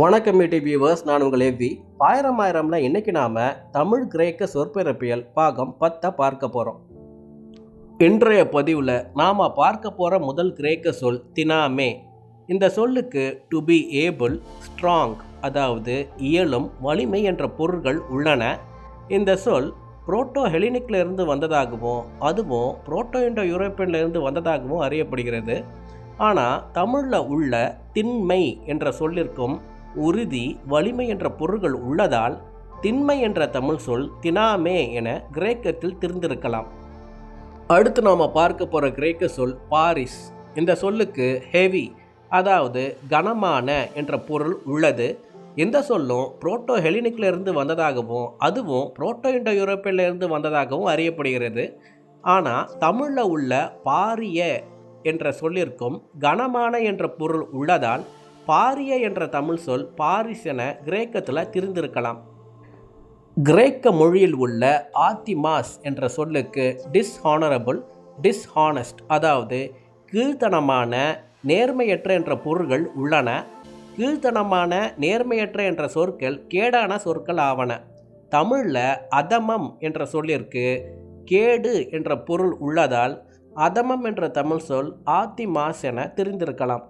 வணக்கம் மீட்டி வியூவர்ஸ் நான் உங்கள் எவ்வி ஆயிரம் ஆயிரம்ல இன்னைக்கு நாம தமிழ் கிரேக்க சொற்பிறப்பியல் பாகம் பத்தை பார்க்க போகிறோம் இன்றைய பதிவில் நாம பார்க்க போகிற முதல் கிரேக்க சொல் தினாமே. இந்த சொல்லுக்கு டு பி ஏபிள் ஸ்ட்ராங் அதாவது இயலும் வலிமை என்ற பொருள்கள் உள்ளன. இந்த சொல் புரோட்டோ ஹெலினிக்லேருந்து வந்ததாகவும் அதுவும் புரோட்டோ இண்டோ யூரோப்பியன்லேருந்து வந்ததாகவும் அறியப்படுகிறது. ஆனால் தமிழில் உள்ள திண்மை என்ற சொல்லிற்கும் உறுதி வலிமை என்ற பொருள்கள் உள்ளதால் திண்மை என்ற தமிழ் சொல் தினாமே என கிரேக்கத்தில் தெரிந்திருக்கலாம். அடுத்து நாம் பார்க்க போகிற கிரேக்க சொல் பாரிஸ். இந்த சொல்லுக்கு ஹெவி அதாவது கனமான என்ற பொருள் உள்ளது. இந்த சொல்லும் புரோட்டோ ஹெலினிக்கிலிருந்து வந்ததாகவும் அதுவும் புரோட்டோ இண்டோ யூரோப்பிலிருந்து வந்ததாகவும் அறியப்படுகிறது. ஆனால் தமிழில் உள்ள பாரிய என்ற சொல்லிற்கும் கனமான என்ற பொருள் உள்ளதால் பாரிய என்ற தமிழ் சொல் பாரிஸ் என கிரேக்கத்தில் திரிந்திருக்கலாம். கிரேக்க மொழியில் உள்ள ஆத்திமாஸ் என்ற சொல்லுக்கு டிஸ்ஹானரபுள் டிஸ்ஹானஸ்ட் அதாவது கீழ்த்தனமான நேர்மையற்ற என்ற பொருள்கள் உள்ளன. கீழ்த்தனமான நேர்மையற்ற என்ற சொற்கள் கேடான சொற்கள் ஆவன. தமிழில் அதமம் என்ற சொல்லிற்கு கேடு என்ற பொருள் உள்ளதால் அதமம் என்ற தமிழ் சொல் ஆத்திமாஸ் என தெரிந்திருக்கலாம்.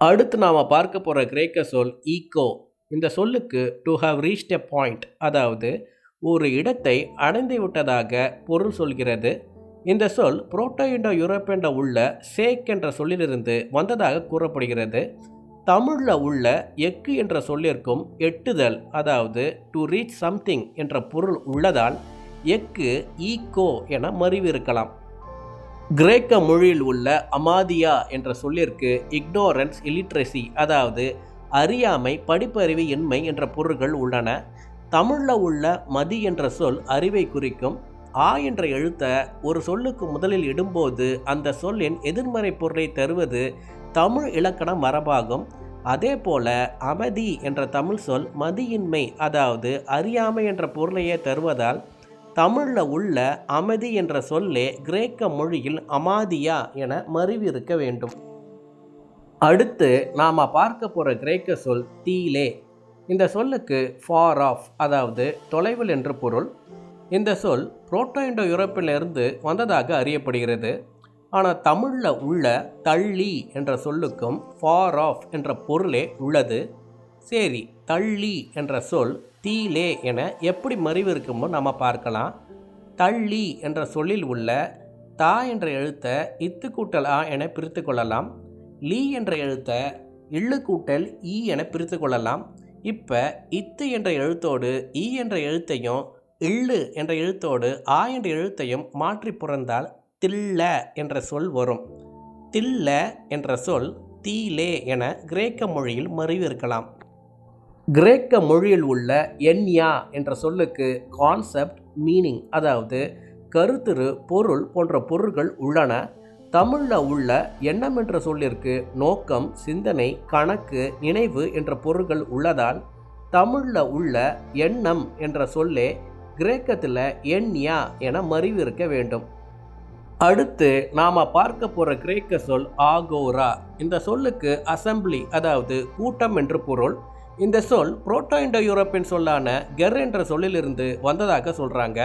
அடுத்து நாம் பார்க்க போகிற கிரேக்க சொல் ஈகோ இந்த சொல்லுக்கு to have reached a point அதாவது ஒரு இடத்தை அடைந்து விட்டதாக பொருள் சொல்கிறது. இந்த சொல் புரோட்டோ இண்டோ யூரோப்பியன்ல உள்ள சேக் என்ற சொல்லிலிருந்து வந்ததாக கூறப்படுகிறது. தமிழில் உள்ள எக்கு என்ற சொல்லிற்கும் எட்டுதல் அதாவது டு ரீச் சம்திங் என்ற பொருள் உள்ளதால் எக்கு ஈகோ என மறிவிருக்கலாம் கிரேக்க மொழியில் உள்ள அமாதியா என்ற சொல்லிற்கு இக்னோரன்ஸ் இலிட்ரஸி அதாவது அறியாமை படிப்பறிவு இன்மை என்ற பொருள்கள் உள்ளன. தமிழில் உள்ள மதி என்ற சொல் அறிவை குறிக்கும். ஆ என்ற எழுத்தை ஒரு சொல்லுக்கு முதலில் இடும்போது அந்த சொல்லின் எதிர்மறை பொருளை தருவது தமிழ் இலக்கண மரபாகும். அதே போல அமதி என்ற தமிழ் சொல் மதியின்மை அதாவது அறியாமை என்ற பொருளையே தருவதால் தமிழில் உள்ள அமைதி என்ற சொல்லே கிரேக்க மொழியில் அமாதியா என மருவிருக்க வேண்டும். அடுத்து நாம் பார்க்க போகிற கிரேக்க சொல் தீலே. இந்த சொல்லுக்கு ஃபார் ஆஃப் அதாவது தொலைவில் என்று பொருள். இந்த சொல் புரோட்டோ இண்டோ யூரோப்பிலிருந்து வந்ததாக அறியப்படுகிறது. ஆனால் தமிழில் உள்ள தள்ளி என்ற சொல்லுக்கும் ஃபார் ஆஃப் என்ற பொருளே உள்ளது. சரி தள்ளி என்ற சொல் தீலே என எப்படி மறைவு இருக்குமோ நம்ம பார்க்கலாம். தள்ளி என்ற சொல்லில் உள்ள தா என்ற எழுத்தை இத்து கூட்டல் ஆ என பிரித்து கொள்ளலாம். லீ என்ற எழுத்தை இள்ளு கூட்டல் ஈ என பிரித்து கொள்ளலாம். இப்போ இத்து என்ற எழுத்தோடு ஈ என்ற எழுத்தையும் இள்ளு என்ற எழுத்தோடு ஆ என்ற எழுத்தையும் மாற்றி புறந்தால் தில்ல என்ற சொல் வரும். தில்ல என்ற சொல் தீலே என கிரேக்க மொழியில் மறைவு இருக்கலாம். கிரேக்க மொழியில் உள்ள என்யா என்ற சொல்லுக்கு கான்செப்ட் மீனிங் அதாவது கருத்துரு பொருள் போன்ற பொருள்கள் உள்ளன. தமிழில் உள்ள எண்ணம் என்ற சொல்லிற்கு நோக்கம் சிந்தனை கணக்கு நினைவு என்ற பொருள்கள் உள்ளதால் தமிழில் உள்ள எண்ணம் என்ற சொல்லே கிரேக்கத்தில் என்யா என மறிவிருக்க வேண்டும். அடுத்து நாம் பார்க்க போகிற கிரேக்க சொல் ஆகோரா. இந்த சொல்லுக்கு அசம்பிளி அதாவது கூட்டம் என்று பொருள். இந்த சொல் புரோட்டோ இண்டோ யூரோப்பியன் சொல்லான கெர் என்ற சொல்லிலிருந்து வந்ததாக சொல்கிறாங்க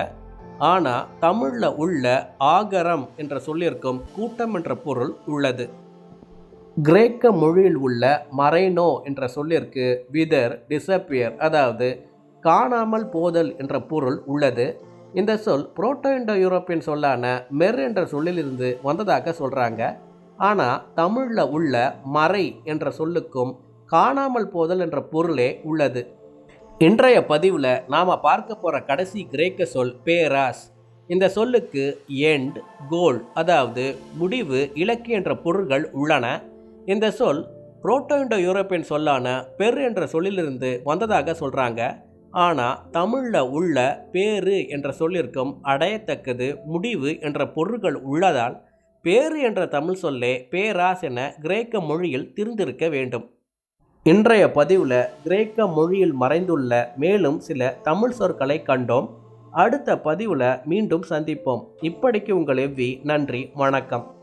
ஆனால் தமிழில் உள்ள ஆகரம் என்ற சொல்லிற்கும் கூட்டம் என்ற பொருள் உள்ளது. கிரேக்க மொழியில் உள்ள மரைனோ என்ற சொல்லிற்கு விதர் டிசப்பியர் அதாவது காணாமல் போதல் என்ற பொருள் உள்ளது. இந்த சொல் புரோட்டோ இண்டோ யூரோப்பியன் சொல்லான மெர் என்ற சொல்லிலிருந்து வந்ததாக சொல்கிறாங்க ஆனால் தமிழில் உள்ள மறை என்ற சொல்லுக்கும் காணாமல் போதல் என்ற பொருளே உள்ளது. இன்றைய பதிவில் நாம் பார்க்க போகிற கடைசி கிரேக்க சொல் பேராஸ். இந்த சொல்லுக்கு எண்ட் கோல் அதாவது முடிவு இலக்கு என்ற பொருள்கள் உள்ளன. இந்த சொல் புரோட்டோ இண்டோ யூரோப்பியன் சொல்லான பெர் என்ற சொல்லிலிருந்து வந்ததாக சொல்கிறாங்க ஆனால் தமிழில் உள்ள பேரு என்ற சொல்லிற்கும் அடையத்தக்கது முடிவு என்ற பொருள்கள் உள்ளதால் பேரு என்ற தமிழ் சொல்லே பேராஸ் என கிரேக்க மொழியில் திருந்திருக்க வேண்டும். இன்றைய பதிவில் கிரேக்க மொழியில் மறைந்துள்ள மேலும் சில தமிழ் சொற்களை கண்டோம். அடுத்த பதிவில் மீண்டும் சந்திப்போம். இப்படிக்கு உங்கள் எவ்வி நன்றி வணக்கம்.